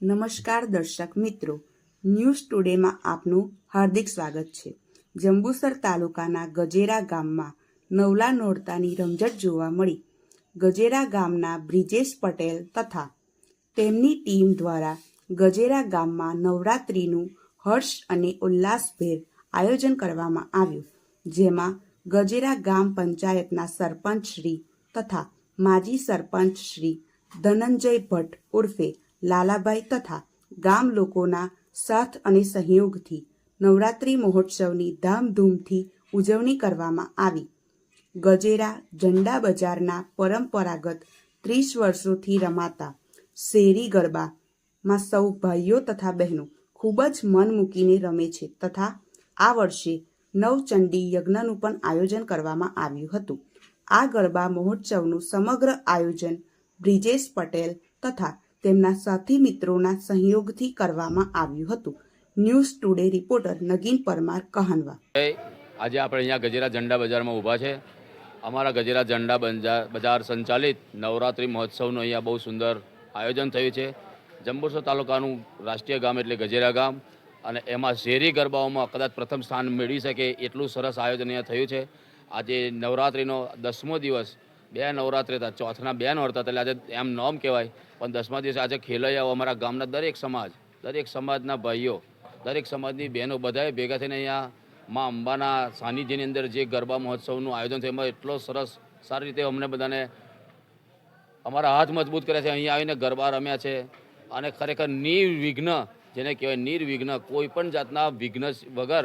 નમસ્કાર દર્શક મિત્રો. ન્યૂઝ ટુડેમાં આપનું હાર્દિક સ્વાગત છે. જંબુસર તાલુકાના ગજેરા ગામમાં નવલા નોરતાની રમઝટ જોવા મળી. ગજેરા ગામના બ્રિજેશ પટેલ તથા તેમની ટીમ દ્વારા ગજેરા ગામમાં નવરાત્રિનું હર્ષ અને ઉલ્લાસભેર આયોજન કરવામાં આવ્યું, જેમાં ગજેરા ગામ પંચાયતના સરપંચ શ્રી તથા માજી સરપંચ શ્રી ધનંજય ભટ્ટ ઉર્ફે લાલાભાઈ તથા ગામ લોકોના સાથ અને સહયોગથી નવરાત્રિ મહોત્સવની ધામધૂમથી ઉજવણી કરવામાં આવી. ગજેરા ઝંડા બજારના પરંપરાગત ત્રીસ વર્ષોથી રમાતા શેરી ગરબામાં સૌ ભાઈઓ તથા બહેનો ખૂબ જ મન મૂકીને રમે છે તથા આ વર્ષે નવચંડી યજ્ઞનું પણ આયોજન કરવામાં આવ્યું હતું. આ ગરબા મહોત્સવનું સમગ્ર આયોજન બ્રિજેશ પટેલ તથા તેમના સાથી મિત્રોના સહયોગથી કરવામાં આવ્યું હતું. News today reporter Nagin Parmar, Kahanva. આજે આપણે અહીંયા ગજેરા ઝંડા બજારમાં ઊભા છે. અમારા ગજેરા ઝંડા બંજા- બજાર સંચાલિત નવરાત્રિ મહોત્સવનું અહીંયા બહુ સુંદર આયોજન થયું છે. જંબુસર તાલુકાનું રાષ્ટ્રીય ગામ એટલે ગજેરા ગામ. અને એમાં શેરી ગરબાઓમાં કદાચ પ્રથમ સ્થાન મેળવી શકે એટલું સરસ આયોજન અહીંયા થયું છે. આજે નવરાત્રિનો દસમો દિવસ બે નવરાત્રિ હતા, ચોથના બે નોરતા એટલે આજે એમ નોમ કહેવાય. પણ દસમા દિવસે આજે ખેલૈયાઓ અમારા ગામના દરેક સમાજ, દરેક સમાજના ભાઈઓ, દરેક સમાજની બહેનો બધાએ ભેગા થઈને અહીંયા મા અંબાના સાનિધ્યની અંદર જે ગરબા મહોત્સવનું આયોજન થયું એમાં એટલો સરસ, સારી રીતે અમને બધાને અમારા હાથ મજબૂત કર્યા છે, અહીંયા આવીને ગરબા રમ્યા છે. અને ખરેખર નિર્વિઘ્ન, જેને કહેવાય નિર્વિઘ્ન, કોઈ પણ જાતના વિઘ્ન વગર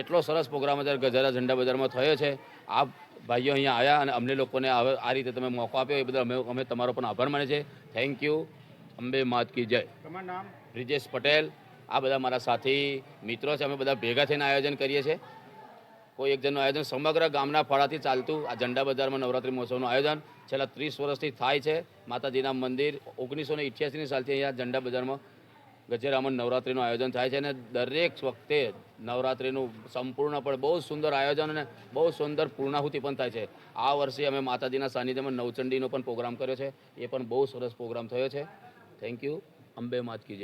એટલો સરસ પ્રોગ્રામ અત્યારે ગજારા ઝંડા બજારમાં થયો છે. આપ ભાઈઓ અહીંયા આવ્યા અને અમને લોકોને આ રીતે તમે મોકો આપ્યો એ બદલ અમે અમે તમારો પણ આભાર માને છે. થેન્ક યુ અંબે માત કી જય. તમારું નામ? બ્રિજેશ પટેલ. આ બધા મારા સાથી મિત્રો છે. અમે બધા ભેગા થઈને આયોજન કરીએ છીએ. કોઈ એક જણનું આયોજન સમગ્ર ગામના ફળાથી ચાલતું આ ઝંડા બજારમાં નવરાત્રિ મહોત્સવનું આયોજન છેલ્લા ત્રીસ વર્ષથી થાય છે. માતાજીના મંદિર ઓગણીસો ને ઇઠ્યાસીની સાલથી અહીંયા ઝંડા બજારમાં ગજેરામાં નવરાત્રિનું આયોજન થાય છે અને દરેક વખતે નવરાત્રિનું સંપૂર્ણ પણ બહુ સુંદર આયોજન અને બહુ સુંદર પૂર્ણાહુતિ પણ થાય છે. આ વર્ષે અમે માતાજીના સાનિધ્યમાં નવચંડીનો પણ પ્રોગ્રામ કર્યો છે. એ પણ બહુ સરસ પ્રોગ્રામ થયો છે. થેન્ક યુ અંબે માત કી